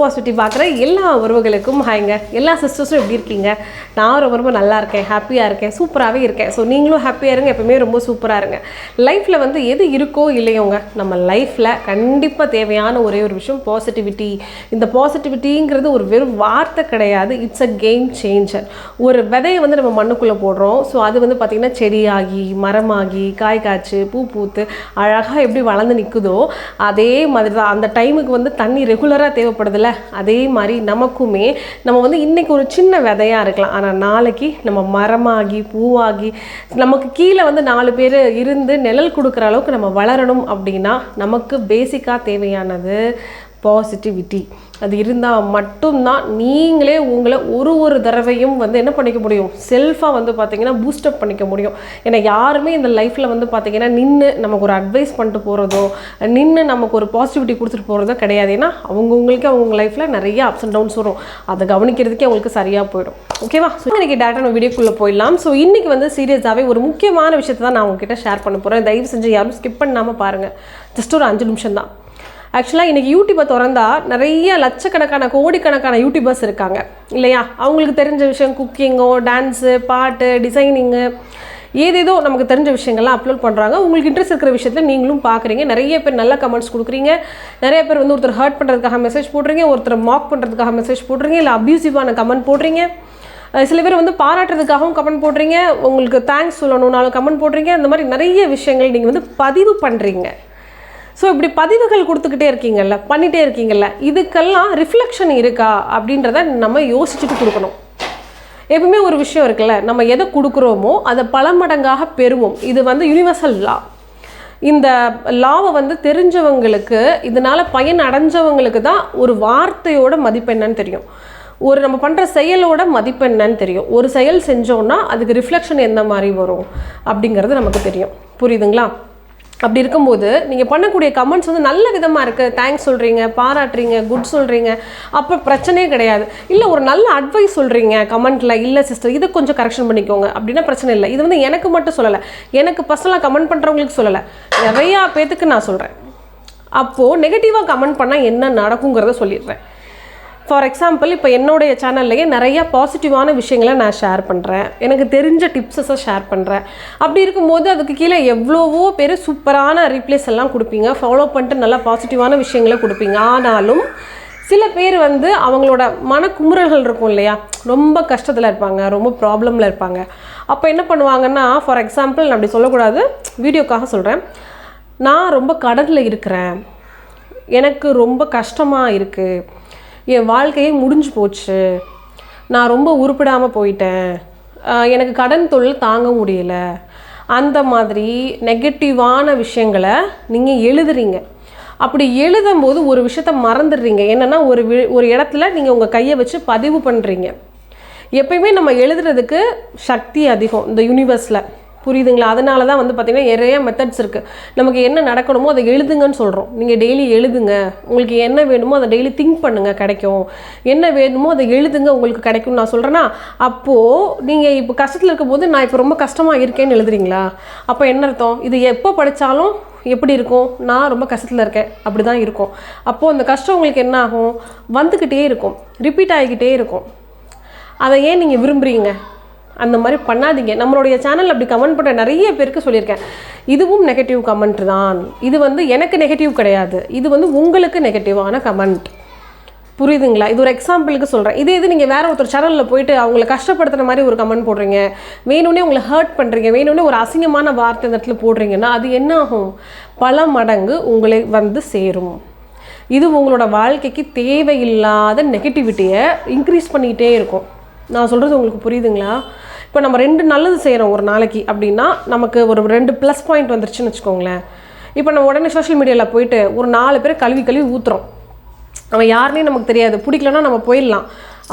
Positive பார்க்குற எல்லா உறவுகளுக்கும் ஹாய்ங்க எல்லா சிஸ்டர்ஸும் எப்படி இருக்கீங்க? நான் ரொம்ப ரொம்ப நல்லா இருக்கேன் ஹாப்பியாக இருக்கேன் சூப்பராகவே இருக்கேன். ஸோ நீங்களும் ஹாப்பியாக இருங்க எப்பவுமே ரொம்ப சூப்பராக இருங்க. லைஃப்பில் வந்து எது இருக்கோ இல்லையோங்க நம்ம லைஃப்பில் கண்டிப்பாக தேவையான ஒரே ஒரு விஷயம் பாசிட்டிவிட்டி இந்த பாசிட்டிவிட்டிங்கிறது ஒரு வெறும் வார்த்தை கிடையாது இட்ஸ் அ கேம் சேஞ்சர் ஒரு விதையை வந்து நம்ம மண்ணுக்குள்ளே போடுறோம் ஸோ அது வந்து பார்த்திங்கன்னா செடியாகி மரமாகி காய் காய்ச்சி பூ பூத்து அழகாக எப்படி வளர்ந்து நிற்குதோ அதே மாதிரி தான் அந்த டைமுக்கு வந்து தண்ணி ரெகுலராக தேவைப்படுதில்ல அதே மாதிரி நமக்குமே நம்ம வந்து இன்றைக்கி ஒரு சின்ன விதையாக இருக்கலாம். ஆனால் நாளைக்கு நம்ம மரமாகி பூவாகி நமக்கு கீழே வந்து நாலு பேர் இருந்து நிழல் கொடுக்குற அளவுக்கு நம்ம வளரணும் அப்படின்னா நமக்கு பேசிக்காக தேவையானது பாசிட்டிவிட்டி அது இருந்தால் மட்டும்தான் நீங்களே உங்களை ஒரு ஒரு தடவையும் வந்து என்ன பண்ணிக்க முடியும்? செல்ஃபாக வந்து பார்த்தீங்கன்னா பூஸ்டப் பண்ணிக்க முடியும். ஏன்னா யாருமே இந்த லைஃப்பில் வந்து பார்த்தீங்கன்னா நின்று நமக்கு ஒரு அட்வைஸ் பண்ணிட்டு போகிறதோ நின்று நமக்கு ஒரு பாசிட்டிவிட்டி கொடுத்துட்டு போகிறதோ கிடையாது. ஏன்னா அவங்கவுங்களுக்கு அவங்க லைஃப்பில் நிறைய அப்ஸ் அண்ட் டவுன்ஸ் வரும். அதை கவனிக்கிறதுக்கே அவங்களுக்கு சரியாக போயிடும். ஓகேவா ஸோ இன்றைக்கி டேரக்டாக நம்ம வீடியோக்குள்ளே போயிடலாம். ஸோ இன்றைக்கி வந்து சீரியஸாகவே ஒரு முக்கியமான விஷயத்தை தான் நான் உங்ககிட்ட ஷேர் பண்ண போகிறேன் தயவு செஞ்சு யாரும் ஸ்கிப் பண்ணாமல் பாருங்கள் ஜஸ்ட் ஒரு அஞ்சு நிமிஷம் தான் ஆக்சுவலாக இன்றைக்கி யூடியூப்பை திறந்தா நிறைய லட்சக்கணக்கான கோடிக்கணக்கான யூடியூபர்ஸ் இருக்காங்க. இல்லையா? அவங்களுக்கு தெரிஞ்ச விஷயம் குக்கிங்கோ டான்ஸு பாட்டு டிசைனிங்கு ஏதேதோ நமக்கு தெரிஞ்ச விஷயங்கள்லாம் அப்லோட் பண்ணுறாங்க உங்களுக்கு இன்ட்ரெஸ்ட் இருக்கிற விஷயத்தில் நீங்களும் பார்க்குறீங்க நிறைய பேர் நல்ல கமெண்ட்ஸ் கொடுக்குறீங்க. நிறைய பேர் வந்து ஒருத்தர் ஹர்ட் பண்ணுறதுக்காக மெசேஜ் போடுறீங்க ஒருத்தர் மாக் பண்ணுறதுக்காக மெசேஜ் போடுறீங்க இல்லை அப்யூசிவான கமெண்ட் போடுறீங்க. சில பேர் வந்து பாராட்டுறதுக்காகவும் கமெண்ட் போடுறீங்க. உங்களுக்கு தேங்க்ஸ் சொல்லணும்னாலும் கமெண்ட் போடுறீங்க. அந்த மாதிரி நிறைய விஷயங்கள் நீங்கள் வந்து பதிவு பண்ணுறீங்க ஸோ இப்படி பதிவுகள் கொடுத்துக்கிட்டே இருக்கீங்கல்ல பண்ணிகிட்டே இருக்கீங்கல்ல இதுக்கெல்லாம் ரிஃப்ளெக்ஷன் இருக்கா அப்படின்றத நம்ம யோசிச்சுட்டு கொடுக்கணும். எப்பவுமே ஒரு விஷயம் இருக்குல்ல நம்ம எதை கொடுக்குறோமோ அதை பல மடங்காக பெறுவோம். இது வந்து யுனிவர்சல் லா இந்த லாவை வந்து தெரிஞ்சவங்களுக்கு இதனால் பயன் அடைஞ்சவங்களுக்கு தான் ஒரு வார்த்தையோட மதிப்பு என்னன்னு தெரியும். ஒரு நம்ம பண்ணுற செயலோட என்னன்னு தெரியும். ஒரு செயல் செஞ்சோன்னா அதுக்கு ரிஃப்ளெக்ஷன் எந்த மாதிரி வரும் அப்படிங்கிறது நமக்கு தெரியும். புரியுதுங்களா? அப்படி இருக்கும்போது நீங்கள் பண்ணக்கூடிய கமெண்ட்ஸ் வந்து நல்ல விதமாக இருக்குது தேங்க்ஸ் சொல்கிறீங்க பாராட்டுறீங்க குட் சொல்கிறீங்க அப்போ பிரச்சனையே கிடையாது. இல்லை ஒரு நல்ல அட்வைஸ் சொல்கிறீங்க கமெண்ட்டில் இல்லை சிஸ்டர் இதை கொஞ்சம் கரெக்ஷன் பண்ணிக்கோங்க. அப்படின்னா பிரச்சனை இல்லை. இது வந்து எனக்கு மட்டும் சொல்லலை. எனக்கு பர்சனலாக கமெண்ட் பண்ணுறவங்களுக்கு சொல்லலை. நிறையா பேத்துக்கு நான் சொல்கிறேன் அப்போது நெகட்டிவாக கமெண்ட் பண்ணால் என்ன நடக்குங்கிறத சொல்லிடுறேன். ஃபார் எக்ஸாம்பிள் இப்போ என்னுடைய சேனல்லையே நிறைய பாசிட்டிவான விஷயங்களை நான் ஷேர் பண்ணுறேன் எனக்கு தெரிஞ்ச டிப்ஸஸை ஷேர் பண்ணுறேன் அப்படி இருக்கும்போது அதுக்கு கீழே எவ்வளவோ பேர் சூப்பரான ரீப்ளேஸ் எல்லாம் கொடுப்பீங்க. ஃபாலோ பண்ணிட்டு நல்லா பாசிட்டிவான விஷயங்களை கொடுப்பீங்க. ஆனாலும் சில பேர் வந்து அவங்களோட மனக்குமுறல்கள் இருக்கும் இல்லையா? ரொம்ப கஷ்டத்தில் இருப்பாங்க. ரொம்ப ப்ராப்ளமில் இருப்பாங்க. அப்போ என்ன பண்ணுவாங்கன்னா ஃபார் எக்ஸாம்பிள் நான் அப்படி சொல்லக்கூடாது. வீடியோக்காக சொல்கிறேன் நான் ரொம்ப கடலில் இருக்கிறேன். எனக்கு ரொம்ப கஷ்டமாக இருக்குது என் வாழ்க்கையே முடிஞ்சு போச்சு. நான் ரொம்ப உருப்பிடாமல் போயிட்டேன். எனக்கு கடன் தொழில் தாங்க முடியல. அந்த மாதிரி நெகட்டிவான விஷயங்களை நீங்கள் எழுதுறீங்க. அப்படி எழுதும் போது ஒரு விஷயத்த மறந்துடுறீங்க. என்னென்னா ஒரு வி- ஒரு இடத்துல நீங்கள் உங்கள் கையை வச்சு பதிவு பண்ணுறீங்க எப்பயுமே நம்ம எழுதுறதுக்கு சக்தி அதிகம் இந்த யூனிவர்ஸில் புரியுதுங்களா? அதனால தான் வந்து பார்த்திங்கன்னா நிறைய மெத்தட்ஸ் இருக்குது நமக்கு என்ன நடக்கணுமோ அதை எழுதுங்கன்னு சொல்கிறோம் நீங்கள் டெய்லி எழுதுங்க. உங்களுக்கு என்ன வேணுமோ அதை டெய்லி திங்க் பண்ணுங்கள் கிடைக்கும். என்ன வேணுமோ அதை எழுதுங்க உங்களுக்கு கிடைக்கும்னு நான் சொல்கிறேன்னா அப்போது நீங்கள் இப்போ கஷ்டத்தில் இருக்கும்போது நான் இப்போ ரொம்ப கஷ்டமாக இருக்கேன்னு எழுதுறீங்களா? அப்போ என்ன அர்த்தம்? இது எப்போ படித்தாலும் எப்படி இருக்கும்? நான் ரொம்ப கஷ்டத்தில் இருக்கேன். அப்படி தான் இருக்கும். அப்போது அந்த கஷ்டம் உங்களுக்கு என்ன ஆகும்? வந்துக்கிட்டே இருக்கும். ரிப்பீட் ஆகிக்கிட்டே இருக்கும். அதை ஏன் நீங்கள் விரும்புகிறீங்க அந்த மாதிரி பண்ணாதீங்க. நம்மளுடைய சேனல் அப்படி கமெண்ட் பண்ண நிறைய பேருக்கு சொல்லியிருக்கேன். இதுவும் நெகட்டிவ் கமெண்ட் தான். இது வந்து எனக்கு நெகட்டிவ் கிடையாது. இது வந்து உங்களுக்கு நெகட்டிவான கமெண்ட் புரியுதுங்களா? இது ஒரு எக்ஸாம்பிளுக்கு சொல்கிறேன் இதே இது நீங்கள் வேறு ஒருத்தர் சேனலில் போயிட்டு அவங்கள கஷ்டப்படுத்துற மாதிரி ஒரு கமெண்ட் போடுறீங்க. வேணும்னே உங்களை ஹர்ட் பண்ணுறீங்க வேணும்னே ஒரு அசிங்கமான வார்த்தை இந்த இடத்துல போடுறீங்கன்னா அது என்ன ஆகும்? பல மடங்கு உங்களை வந்து சேரும். இது உங்களோட வாழ்க்கைக்கு தேவையில்லாத நெகட்டிவிட்டியை இன்க்ரீஸ் பண்ணிக்கிட்டே இருக்கும். நான் சொல்கிறது உங்களுக்கு புரியுதுங்களா? இப்போ நம்ம ரெண்டு நல்லது செய்கிறோம் ஒரு நாளைக்கு அப்படின்னா நமக்கு ஒரு ரெண்டு ப்ளஸ் பாயிண்ட் வந்துருச்சுன்னு வச்சுக்கோங்களேன். இப்போ நம்ம உடனே சோஷியல் மீடியாவில் போயிட்டு ஒரு நாலு பேர் கழுவி கழுவி ஊற்றுறோம் அவன் யாருனே நமக்கு தெரியாது. பிடிக்கலன்னா நம்ம போயிடலாம்.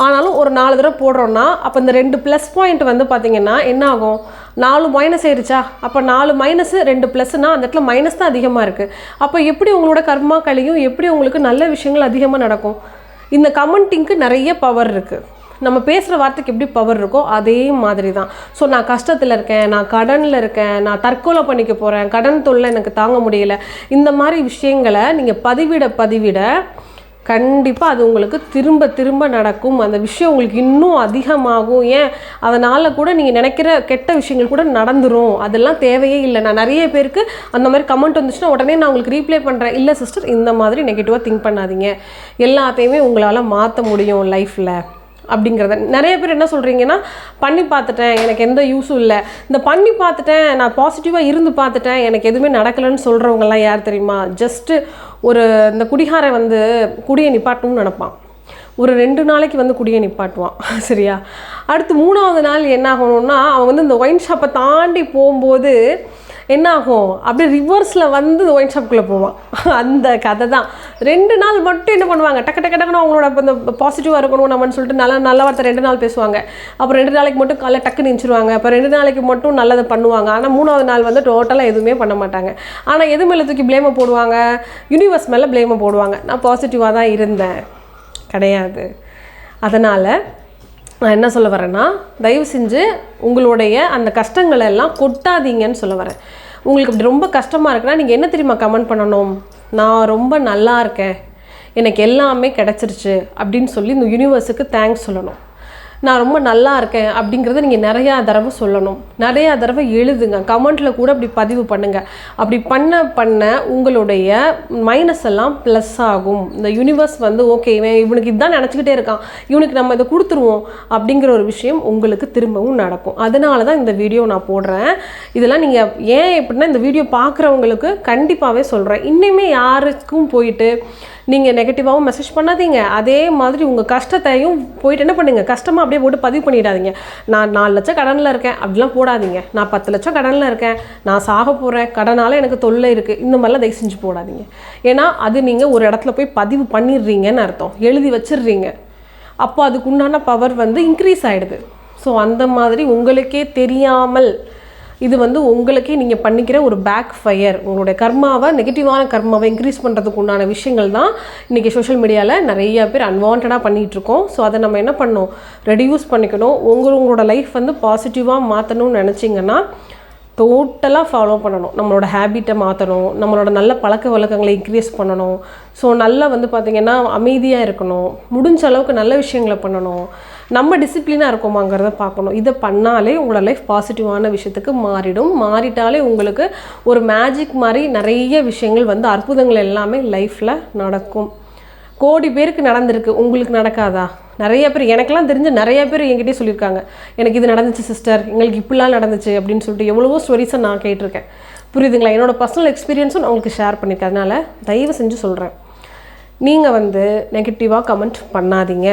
ஆனாலும் ஒரு நாலு தடவை போடுறோன்னா அப்போ இந்த ரெண்டு ப்ளஸ் பாயிண்ட் வந்து பார்த்திங்கன்னா என்ன ஆகும்? நாலு மைனஸ் ஆயிடுச்சா அப்போ நாலு மைனஸ் ரெண்டு ப்ளஸ்னா அந்த இடத்துல மைனஸ் தான் அதிகமாக இருக்குது அப்போ எப்படி உங்களோட கர்மா கழியும் எப்படி உங்களுக்கு நல்ல விஷயங்கள் அதிகமாக நடக்கும்? இந்த கமெண்டிங்க்கு நிறைய பவர் இருக்குது நம்ம பேசுகிற வார்த்தைக்கு எப்படி பவர் இருக்கோ அதே மாதிரி தான் ஸோ நான் கஷ்டத்தில் இருக்கேன் நான் கடனில் இருக்கேன் நான் தற்கொலை பண்ணிக்க போகிறேன் கடன் தொல்லை எனக்கு தாங்க முடியல. இந்த மாதிரி விஷயங்களை நீங்கள் பதிவிட பதிவிட கண்டிப்பாக அது உங்களுக்கு திரும்ப திரும்ப நடக்கும். அந்த விஷயம் உங்களுக்கு இன்னும் அதிகமாகும். ஏன்? அதனால் கூட நீங்கள் நினைக்கிற கெட்ட விஷயங்கள் கூட நடந்துடும் அதெல்லாம் தேவையே இல்லை. நான் நிறைய பேருக்கு அந்த மாதிரி கமெண்ட் வந்துச்சுன்னா உடனே நான் உங்களுக்கு ரீப்ளை பண்ணுறேன் இல்லை சிஸ்டர் இந்த மாதிரி நெகட்டிவாக திங்க் பண்ணாதீங்க. எல்லாத்தையுமே உங்களால் மாற்ற முடியும் லைஃப்பில் அப்படிங்கிறத. நிறைய பேர் என்ன சொல்கிறீங்கன்னா பண்ணி பார்த்துட்டேன் எனக்கு எந்த யூஸும் இல்லை. இந்த பண்ணி பார்த்துட்டேன் நான் பாசிட்டிவாக இருந்து பார்த்துட்டேன் எனக்கு எதுவுமே நடக்கலைன்னு சொல்கிறவங்கலாம் யார் தெரியுமா? ஜஸ்ட்டு ஒரு இந்த குடிகாரை வந்து குடியை நிப்பாட்டணும்னு நினப்பான். ஒரு ரெண்டு நாளைக்கு வந்து குடியை நிப்பாட்டுவான் சரியா? அடுத்து மூணாவது நாள் என்ன ஆகணும்னா அவன் வந்து இந்த ஒயின் ஷாப்பை தாண்டி போகும்போது என்ன ஆகும் அப்படியே ரிவர்ஸில் வந்து ஒயின் ஷாப்புக்குள்ளே போவான். அந்த கதை தான். ரெண்டு நாள் மட்டும் என்ன பண்ணுவாங்க? டக்கு டக்கு டக்குன்னு அவங்களோட அந்த பாசிட்டிவாக இருக்கணும் நம்மன்னு சொல்லிட்டு நல்ல நல்ல வார்த்தை ரெண்டு நாள் பேசுவாங்க. அப்புறம் ரெண்டு நாளைக்கு மட்டும் காலைல டக்குன்னு நினச்சிருவாங்க அப்போ ரெண்டு நாளைக்கு மட்டும் நல்லதை பண்ணுவாங்க. ஆனால் மூணாவது நாள் வந்து டோட்டலாக எதுவுமே பண்ண மாட்டாங்க. ஆனால் எது மேலே தூக்கி ப்ளேமை போடுவாங்க? யூனிவர்ஸ் மேலே ப்ளேமை போடுவாங்க. நான் பாசிட்டிவாக தான் இருந்தேன். கிடையாது. அதனால் நான் என்ன சொல்ல வரேன்னா தயவு செஞ்சு உங்களுடைய அந்த கஷ்டங்களை எல்லாம் கொட்டாதீங்கன்னு சொல்ல வரேன். உங்களுக்கு இப்படி ரொம்ப கஷ்டமாக இருக்குன்னா நீங்கள் என்ன தெரியுமா கமெண்ட் பண்ணணும்? நான் ரொம்ப நல்லா இருக்கேன். எனக்கு எல்லாமே கிடச்சிருச்சு அப்படின்னு சொல்லி இந்த யூனிவர்ஸுக்கு தேங்க்ஸ் சொல்லணும். நான் ரொம்ப நல்லா இருக்கேன் அப்படிங்கிறத நீங்கள் நிறையா தடவை சொல்லணும். நிறையா தடவை எழுதுங்க. கமெண்ட்டில் கூட அப்படி பதிவு பண்ணுங்கள் அப்படி பண்ண பண்ண உங்களுடைய மைனஸ் எல்லாம் ப்ளஸ் ஆகும். இந்த யூனிவர்ஸ் வந்து ஓகே இவன் இவனுக்கு இதுதான் நினச்சிக்கிட்டே இருக்கான். இவனுக்கு நம்ம இதை கொடுத்துருவோம் அப்படிங்கிற ஒரு விஷயம் உங்களுக்கு திரும்பவும் நடக்கும். அதனால தான் இந்த வீடியோ நான் போடுறேன். இதெல்லாம் நீங்கள் ஏன் எப்படின்னா இந்த வீடியோ பார்க்குறவங்களுக்கு கண்டிப்பாகவே சொல்கிறேன் இன்னுமே யாருக்கும் போயிட்டு நீங்கள் நெகட்டிவாகவும் மெசேஜ் பண்ணாதீங்க. அதே மாதிரி உங்கள் கஷ்டத்தையும் போயிட்டு என்ன பண்ணுங்கள் கஷ்டமாக அப்படியே போட்டு பதிவு பண்ணிடாதீங்க. நான் நாலு லட்சம் கடனில் இருக்கேன். அப்படிலாம் போடாதீங்க. நான் பத்து லட்சம் கடனில் இருக்கேன். நான் சாக போகிறேன் கடனால் எனக்கு தொல்லை இருக்குது இந்த மாதிரிலாம் தயவு செஞ்சு போடாதீங்க. ஏன்னா அது நீங்கள் ஒரு இடத்துல போய் பதிவு பண்ணிடுறீங்கன்னு அர்த்தம். எழுதி வச்சிடுறீங்க. அப்போ அதுக்கு உண்டான பவர் வந்து இன்க்ரீஸ் ஆகிடுது ஸோ அந்த மாதிரி உங்களுக்கே தெரியாமல் இது வந்து உங்களுக்கே நீங்கள் பண்ணிக்கிற ஒரு பேக் ஃபயர் உங்களுடைய கர்மாவை நெகட்டிவான கர்மாவை இன்க்ரீஸ் பண்ணுறதுக்கு உண்டான விஷயங்கள் தான் இன்றைக்கி சோஷியல் மீடியாவில் நிறைய பேர் அன்வான்டாக பண்ணிகிட்ருக்கோம் ஸோ அதை நம்ம என்ன பண்ணணும்? ரெடியூஸ் பண்ணிக்கணும். உங்கள் உங்களோட லைஃப் வந்து பாசிட்டிவாக மாற்றணும்னு நினச்சிங்கன்னா டோட்டலாக ஃபாலோ பண்ணணும். நம்மளோட ஹேபிட்டை மாற்றணும் நம்மளோட நல்ல பழக்க வழக்கங்களை இன்க்ரீஸ் பண்ணணும். ஸோ நல்லா வந்து பார்த்திங்கன்னா அமைதியாக இருக்கணும். முடிஞ்ச அளவுக்கு நல்ல விஷயங்களை பண்ணணும். நம்ம டிசிப்ளினாக இருக்கோமாங்கிறத பார்க்கணும். இதை பண்ணாலே உங்களோட லைஃப் பாசிட்டிவான விஷயத்துக்கு மாறிடும். மாறிட்டாலே உங்களுக்கு ஒரு மேஜிக் மாதிரி நிறைய விஷயங்கள் வந்து அற்புதங்கள் எல்லாமே லைஃப்பில் நடக்கும். கோடி பேருக்கு நடந்திருக்கு. உங்களுக்கு நடக்காதா? நிறைய பேர் எனக்கெல்லாம் தெரிஞ்ச நிறைய பேர் என்கிட்டயே சொல்லியிருக்காங்க. எனக்கு இது நடந்துச்சு சிஸ்டர் எங்களுக்கு இப்படிலாம் நடந்துச்சு அப்படின்னு சொல்லிட்டு எவ்வளவோ ஸ்டோரிஸை நான் கேட்டிருக்கேன். புரியுதுங்களா? என்னோட பர்சனல் எக்ஸ்பீரியன்ஸும் நான் உங்களுக்கு ஷேர் பண்ணியிருக்கேன். அதனால் தயவு செஞ்சு சொல்கிறேன் நீங்கள் வந்து நெகட்டிவாக கமெண்ட் பண்ணாதீங்க.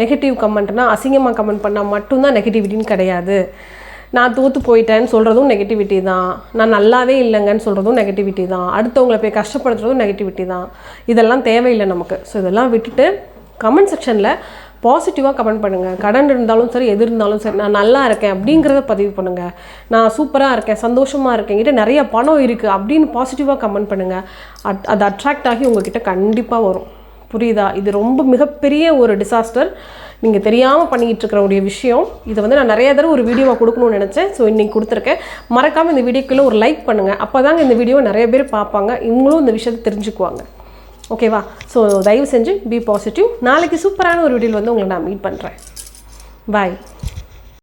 நெகட்டிவ் கமெண்ட்னா அசிங்கமாக கமெண்ட் பண்ணால் மட்டும்தான் நெகட்டிவிட்டின்னு கிடையாது. நான் தோற்று போயிட்டேன்னு சொல்கிறதும் நெகட்டிவிட்டி தான். நான் நல்லாவே இல்லைங்கன்னு சொல்கிறதும் நெகட்டிவிட்டி தான். அடுத்தவங்களை போய் கஷ்டப்படுத்துறதும் நெகட்டிவிட்டி தான். இதெல்லாம் தேவையில்லை நமக்கு. ஸோ இதெல்லாம் விட்டுட்டு கமெண்ட் செக்ஷனில் பாசிட்டிவாக கமெண்ட் பண்ணுங்கள் கடன் இருந்தாலும் சரி எது இருந்தாலும் சரி நான் நல்லா இருக்கேன் அப்படிங்கிறத பதிவு பண்ணுங்கள் நான் சூப்பராக இருக்கேன் சந்தோஷமாக இருக்கேன் என்கிட்ட நிறைய பணம் இருக்குது அப்படின்னு பாசிட்டிவாக கமெண்ட் பண்ணுங்கள் அட் அது அட்ராக்ட் ஆகி உங்ககிட்ட கண்டிப்பாக வரும். புரியுதா? இது ரொம்ப மிகப்பெரிய ஒரு டிசாஸ்டர் நீங்கள் தெரியாமல் பண்ணிக்கிட்டு இருக்கிற ஒரு விஷயம். இதை வந்து நான் நிறைய தடவை ஒரு வீடியோவாக கொடுக்கணும்னு நினச்சேன். ஸோ இன்றைக்கி கொடுத்துருக்கேன். மறக்காமல் இந்த வீடியோக்குள்ளே ஒரு லைக் பண்ணுங்கள் அப்போ தாங்க இந்த வீடியோவை நிறைய பேர் பார்ப்பாங்க. இவங்களும் இந்த விஷயத்தை தெரிஞ்சுக்குவாங்க. ஓகேவா ஸோ தயவு செஞ்சு பி பாசிட்டிவ் நாளைக்கு சூப்பரான ஒரு வீடியோவில் வந்து உங்களை நான் மீட் பண்ணுறேன் பாய்